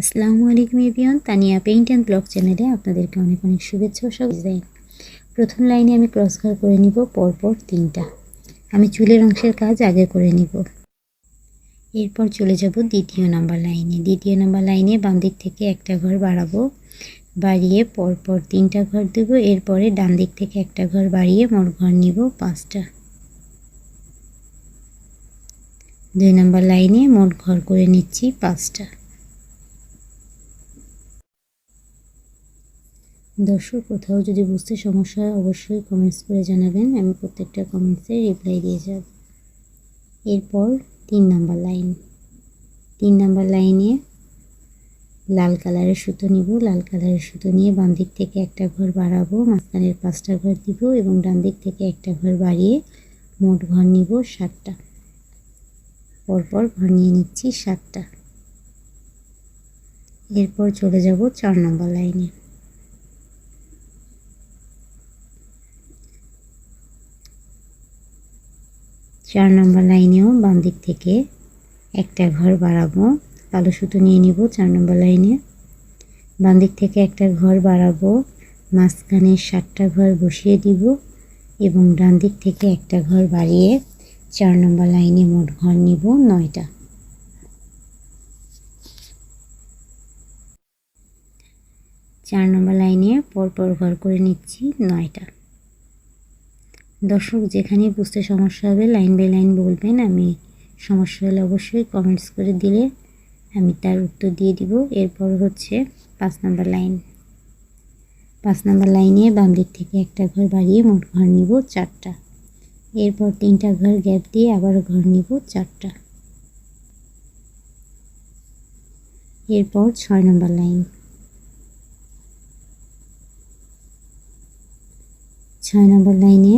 আসসালামু আলাইকুম এভিয়ন তানিয়া পেইন্ট অ্যান্ড ব্লগ চ্যানেলে আপনাদেরকে অনেক অনেক শুভেচ্ছা ও স্বাগত জানাই। প্রথম লাইনে আমি ক্রস ঘর করে নিব, পরপর তিনটা। আমি চুলের অংশের কাজ আগে করে নিব। এরপর চলে যাব দ্বিতীয় নাম্বার লাইনে। দ্বিতীয় নাম্বার লাইনে বাম দিক থেকে একটা ঘর বাড়াবো, বাড়িয়ে পরপর তিনটা ঘর দেবো, এরপরে ডান দিক থেকে একটা ঘর বাড়িয়ে মোট ঘর নিব পাঁচটা। দুই নাম্বার লাইনে মোট ঘর করে নিচ্ছি পাঁচটা। দর্শক, কোথাও যদি বুঝতে সমস্যা হয়, অবশ্যই কমেন্টস করে জানাবেন। আমি প্রত্যেকটা কমেন্টসে রিপ্লাই দিয়ে যাব। এরপর তিন নাম্বার লাইন তিন নাম্বার লাইনে লাল কালারের সুতো নিব। লাল কালারের সুতো নিয়ে বাম দিক থেকে একটা ঘর বাড়াবো, মাঝখানের পাঁচটা ঘর দিব এবং ডান দিক থেকে একটা ঘর বাড়িয়ে মোট ঘর নিব সাতটা। পরপর ঘর নিয়ে নিচ্ছি সাতটা। এরপর চলে যাব চার নম্বর লাইনে চার নম্বর লাইনেও বাম দিক থেকে একটা ঘর বাড়াবো। কালো সুতো নিয়ে নিব চার নম্বর লাইনে। বাম দিক থেকে একটা ঘর বাড়াবো। মাঝখানে সাতটা ঘর বসিয়ে দিব এবং ডান দিক থেকে একটা ঘর বাড়িয়ে চার নম্বর লাইনে মোট ঘর নিব নয়টা। চার নম্বর লাইনে পরপর ঘর করে নিচ্ছি নয়টা। দর্শক, যেখানে বুঝতে সমস্যা হবে লাইন বাই লাইন বলবেন। আমি সমস্যা হলে অবশ্যই কমেন্টস করে দিলে আমি তার উত্তর দিয়ে দিব। এরপর হচ্ছে পাঁচ নম্বর লাইন পাঁচ নম্বর লাইনে বাম দিক থেকে একটা ঘর বাড়িয়ে মোট ঘর নিব চারটা। এরপর তিনটা ঘর গ্যাপ দিয়ে আবার ঘর নিব চারটা। এরপর ছয় নম্বর লাইন ছয় নম্বর লাইনে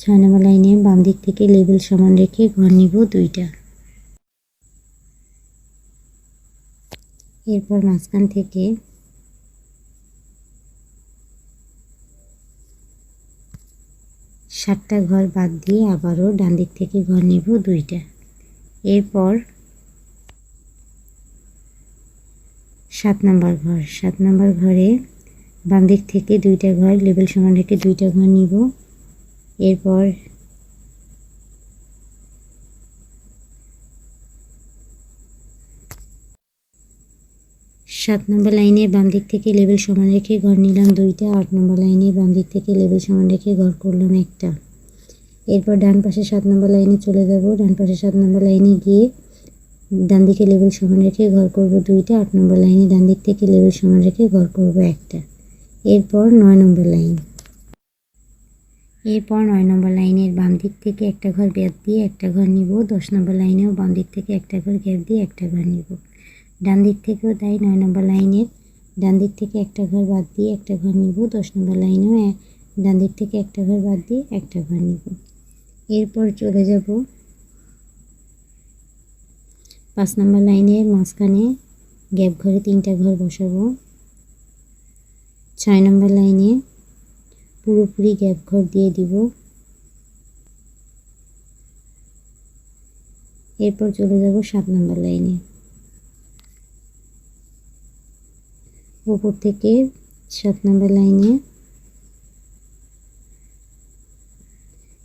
ছয় নম্বর লাইনে বাম দিক থেকে লেবেল সমান রেখে ঘর নিব দুইটা। এরপর মাঝখান থেকে সাতটা ঘর বাদ দিয়ে আবারও ডান দিক থেকে ঘর নিব দুইটা। এরপর সাত নম্বর ঘর। সাত নম্বর ঘরে বাম দিক থেকে দুইটা ঘর, লেবেল সমান রেখে দুইটা ঘর নিব। এরপর সাত নম্বর লাইনে বাম দিক থেকে লেবেল সমান রেখে ঘর নিলাম দুইটা, আট নম্বর লাইনে বাম দিক থেকে লেবেল সমান রেখে ঘর করলাম একটা। এরপর ডান পাশে সাত নম্বর লাইনে চলে যাব। ডান পাশে সাত নম্বর লাইনে গিয়ে ডান দিকে লেবেল সমান রেখে ঘর করব দুইটা, আট নম্বর লাইনে ডান দিক থেকে লেবেল সমান রেখে ঘর করব একটা। এরপর নয় নম্বর লাইন। এরপর নয় নম্বর লাইনের বাম দিক থেকে একটা ঘর গ্যাপ দিয়ে একটা ঘর নিব। দশ নম্বর লাইনেও বাম দিক থেকে একটা ঘর গ্যাপ দিয়ে একটা ঘর নিব। ডান দিক থেকেও তাই নয় নম্বর লাইনের। ডান দিক থেকে একটা ঘর বাদ দিয়ে একটা ঘর নিব। দশ নম্বর লাইনেও ডান দিক থেকে একটা ঘর বাদ দিয়ে একটা ঘর নিব। এরপর চলে যাব পাঁচ নম্বর লাইনের মাঝখানে গ্যাপ ঘরে তিনটা ঘর বসাবো। ছয় নম্বর লাইনে পুরোপুরি গ্যাপ ঘর দিয়ে দিব। এরপর চলে যাব সাত নম্বর লাইনে। উপর থেকে সাত নম্বর লাইনে।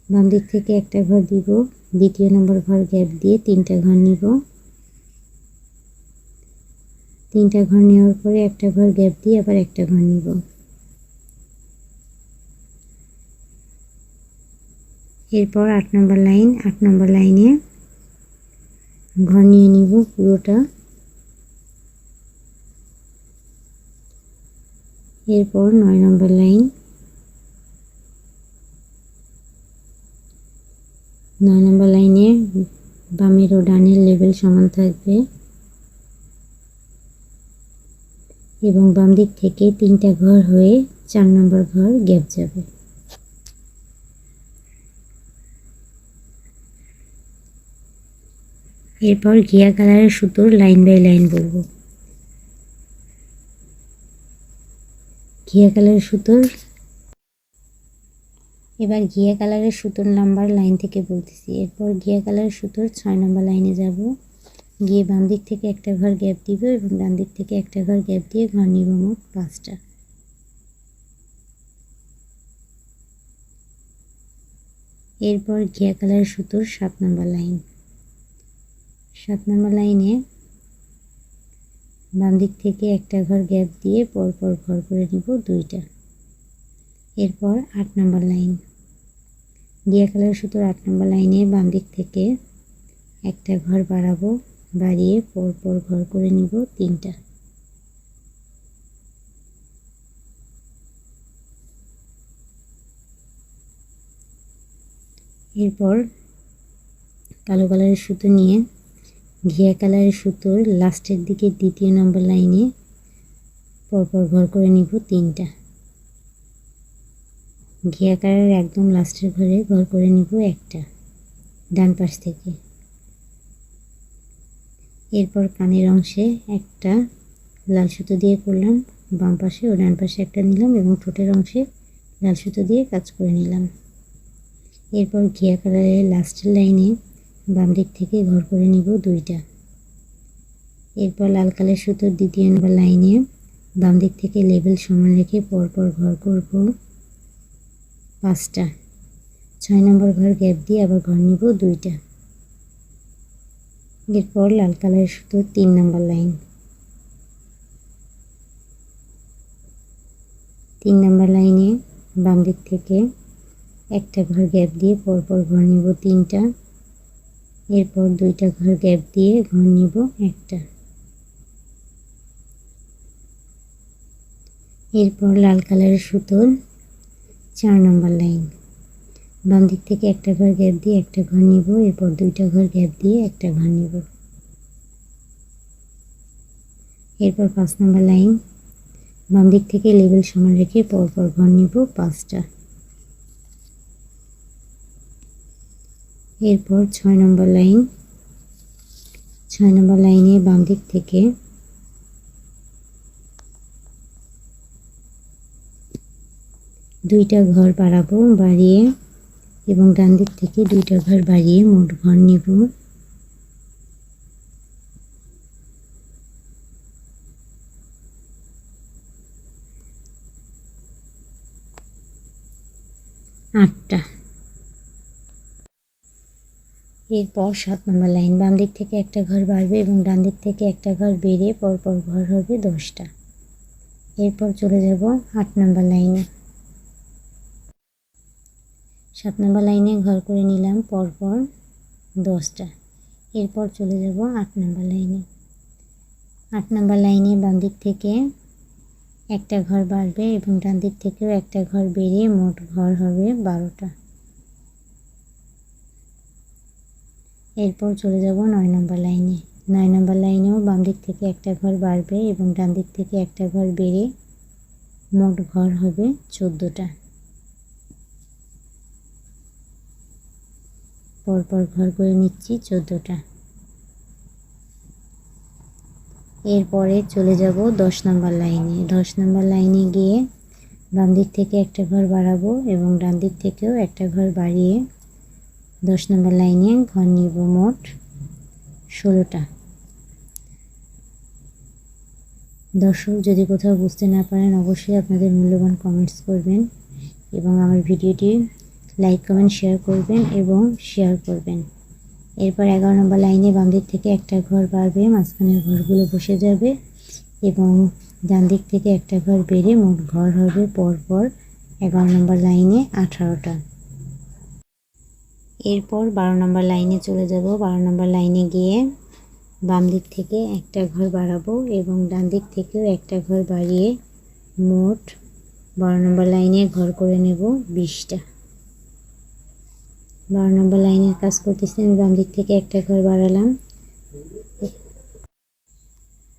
বাম দিক থেকে একটা ঘর দিব, দ্বিতীয় নম্বর ঘর গ্যাপ দিয়ে তিনটা ঘর নিব। তিনটা ঘর নেওয়ার পরে একটা ঘর গ্যাপ দিয়ে আবার একটা ঘর নিব। এরপর আট নম্বর লাইন, আট নম্বর লাইনে ঘর নিয়ে নিব পুরোটা। এরপর নয় নম্বর লাইন, নয় নম্বর লাইনে বামের ও ডানের লেভেল সমান থাকবে। এবং বাম দিক থেকে তিনটা ঘর হয়ে চার নম্বর ঘর গ্যাপ যাবে। এরপর ঘিয়া কালারের সুতোর লাইন বাই লাইন বলব। ঘিয়া কালারের সুতোর এবার ঘিয়া কালারের সুতোর নাম্বার লাইন থেকে বলতেছি। এরপর ঘিয়া কালারের সুতোর ছয় নম্বর লাইনে যাব। গিয়ে বাম দিক থেকে একটা ঘর গ্যাপ দিব এবং ডান দিক থেকে একটা ঘর গ্যাপ দিয়ে ঘর নিব মোট পাঁচটা। এরপর ঘিয়া কালারের সুতোর সাত নম্বর লাইন। সাত নম্বর লাইনে বাম দিক থেকে একটা ঘর গ্যাপ দিয়ে পরপর ঘর করে নিব দুইটা। এরপর আট নম্বর লাইন। ঘিয়া কালারের সুতোর আট নম্বর লাইনে বাম দিক থেকে একটা ঘর বাড়াবো, বাড়িয়ে পরপর ঘর করে নিব তিনটা। এরপর কালো কালারের সুতো নিয়ে ঘিয়া কালারের সুতোর লাস্টের দিকে দ্বিতীয় নম্বর লাইনে পরপর ঘর করে নিব তিনটা। ঘিয়া কালারের একদম লাস্টের ঘরে ঘর করে নিব একটা, ডান পাশ থেকে। এরপর কানের অংশে একটা লাল সুতো দিয়ে করলাম, বাম পাশে ও ডান পাশে একটা নিলাম এবং ঠোঁটের অংশে লাল সুতো দিয়ে কাজ করে নিলাম। এরপর ঘিয়া কালারের লাস্টের লাইনে বাম দিক থেকে ঘর করে নিব দুইটা। এরপর লাল কালার সুতোর দ্বিতীয় নম্বর লাইনে বাম দিক থেকে লেবেল সমান রেখে পরপর ঘর করব পাঁচটা। ছয় নম্বর ঘর গ্যাপ দিয়ে আবার ঘর নিব দুইটা। এরপর লাল কালারের সুতোর তিন নম্বর লাইন। তিন নম্বর লাইনে বাম দিক থেকে একটা ঘর গ্যাপ দিয়ে পরপর ঘর নিব তিনটা। এরপর দুইটা ঘর গ্যাপ দিয়ে ঘর নিব একটা। এরপর লাল কালারের সুতোর চার নম্বর লাইন। বাম দিক থেকে একটা ঘর গ্যাপ দিয়ে একটা ঘর নিব, এরপর দুইটা ঘর গ্যাপ দিয়ে একটা ঘর নিব। এরপর পাঁচ নম্বর লাইন। বাম দিক থেকে লেবেল সমান রেখে পরপর ঘর নিব পাঁচটা। এরপর ছয় নম্বর লাইন, ছয় নম্বর লাইনে বাম দিক থেকে দুইটা ঘর বাড়াবো, বাড়িয়ে এবং ডান দিক থেকে দুইটা ঘর বাড়িয়ে মোট ঘর নিব। আটটা। এরপর সাত নম্বর লাইন, বাম দিক থেকে একটা ঘর বাড়বে এবং ডান দিক থেকে একটা ঘর বেড়ে পরপর ঘর হবে দশটা। এরপর চলে যাব আট নম্বর লাইনে। সাত নম্বর লাইনে ঘর করে নিলাম পরপর দশটা। এরপর চলে যাব আট নম্বর লাইনে। আট নম্বর লাইনে বাম দিক থেকে একটা ঘর বাড়বে এবং ডান দিক থেকেও একটা ঘর বেরিয়ে মোট ঘর হবে বারোটা। এরপর চলে যাব নয় নম্বর লাইনে। নয় নম্বর লাইনেও বাম দিক থেকে একটা ঘর বাড়বে এবং ডান দিক থেকে একটা ঘর বেড়ে মোট ঘর হবে চোদ্দোটা। পরপর ঘর করে নিচ্ছি চোদ্দোটা। এরপরে চলে যাব দশ নম্বর লাইনে। দশ নম্বর লাইনে গিয়ে বাম দিক থেকে একটা ঘর বাড়াবো এবং ডান দিক থেকেও একটা ঘর বাড়িয়ে দশ নম্বর লাইনে ঘর নিব মোট ষোলোটা। দর্শক, যদি কোথাও বুঝতে না পারেন, অবশ্যই আপনাদের মূল্যবান কমেন্টস করবেন এবং আমার ভিডিওটি লাইক কমেন্ট শেয়ার করবেন এবং শেয়ার করবেন। এরপর এগারো নম্বর লাইনে বাম দিক থেকে একটা ঘর বাড়বে মাঝখানের ঘরগুলো বসে যাবে এবং ডান দিক থেকে একটা ঘর বেড়ে মোট ঘর হবে পরপর এগারো নম্বর লাইনে আঠারোটা। এরপর বারো নম্বর লাইনে চলে যাব। বারো নম্বর লাইনে গিয়ে বাম দিক থেকে একটা ঘর বাড়াবো এবং ডান দিক থেকেও একটা ঘর বাড়িয়ে মোট বারো নম্বর লাইনে ঘর করে নেব বিশটা। বারো নম্বর লাইনের কাজ করতেছি, আমি বাম দিক থেকে একটা ঘর বাড়ালাম।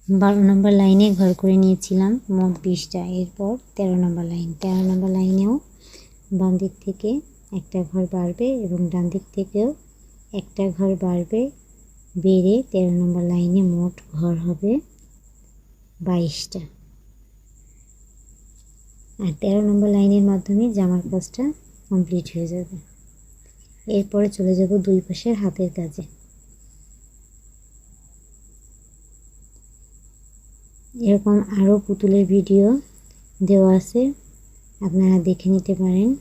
বারো নম্বর লাইনে ঘর করে নিয়েছিলাম মোট বিশটা। এরপর তেরো নম্বর লাইন, তেরো নম্বর লাইনেও বাম দিক থেকে একটা ঘর বাড়বে এবং ডান দিক থেকেও একটা ঘর বাড়বে। বেড়ে তেরো নম্বর লাইনে মোট ঘর হবে বাইশটা। আর তেরো নম্বর লাইনের মাধ্যমে জামার কাজটা কমপ্লিট হয়ে যাবে। এরপরে চলে যাব দুই পাশের হাতের কাজে। এরকম আরও পুতুলের ভিডিও দেওয়া আছে, আপনারা দেখে নিতে পারেন।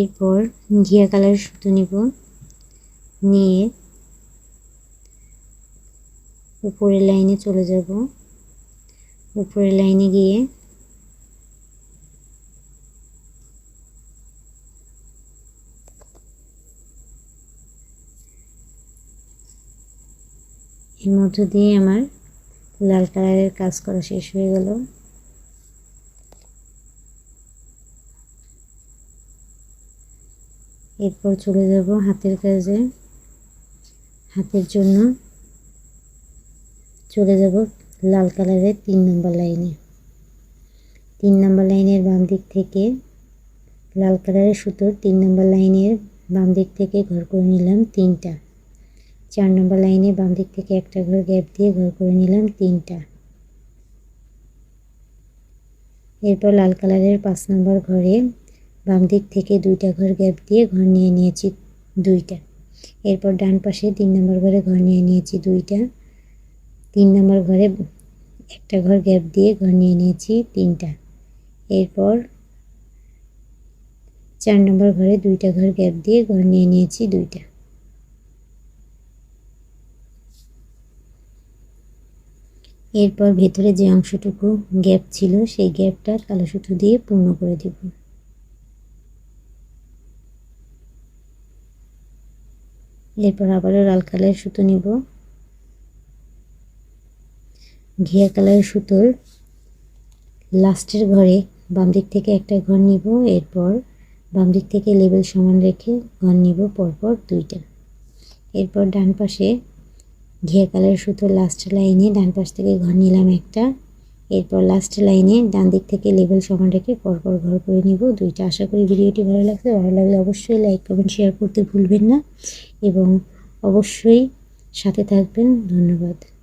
এরপর ঘিয়া কালারের সুতো নিব। নিয়ে উপরের লাইনে চলে যাব। উপরের লাইনে গিয়ে এর মধ্য দিয়ে আমার লাল কালারের কাজ করা শেষ হয়ে গেল। এরপর চলে যাব হাতের কাজে, হাতের জন্য চলে যাব লাল কালারের তিন নম্বর লাইনে। তিন নম্বর লাইনের বাম দিক থেকে লাল কালারের সুতোর তিন নম্বর লাইনের বাম দিক থেকে ঘর করে নিলাম তিনটা। চার নম্বর লাইনে বাম দিক থেকে একটা ঘর গ্যাপ দিয়ে ঘর করে নিলাম তিনটা। এরপর লাল কালারের পাঁচ নম্বর ঘরে বাম দিক থেকে দুইটা ঘর গ্যাপ দিয়ে ঘর নিয়ে নিয়েছি দুইটা। এরপর ডান পাশে তিন নম্বর ঘরে ঘর নিয়ে নিয়েছি দুইটা। তিন নম্বর ঘরে একটা ঘর গ্যাপ দিয়ে ঘর নিয়ে নিয়েছি তিনটা। এরপর চার নম্বর ঘরে দুইটা ঘর গ্যাপ দিয়ে ঘর নিয়ে নিয়েছি দুইটা। এরপর ভেতরে যে অংশটুকু গ্যাপ ছিল, সেই গ্যাপটা কালো সুতো দিয়ে পূর্ণ করে দেব। এরপর আবারও লাল কালারের সুতো নিব। ঘিয়া কালারের সুতোর লাস্টের ঘরে বাম দিক থেকে একটা ঘর নিব, এরপর বাম দিক থেকে লেবেল সমান রেখে ঘর নিব, পরপর দুইটা। এরপর ডান পাশে ঘিয়া কালারের সুতোর লাস্ট লাইনে ডান পাশ থেকে ঘর নিলাম একটা। এরপর লাস্ট লাইনে ডান দিক থেকে লেবেল সমান রেখে পরপর ঘর করে নিব। দুইটা, আশা করি ভিডিওটি ভালো লাগছে। ভালো লাগলে অবশ্যই লাইক কমেন্ট শেয়ার করতে ভুলবেন না। এবং অবশ্যই সাথে থাকবেন। ধন্যবাদ।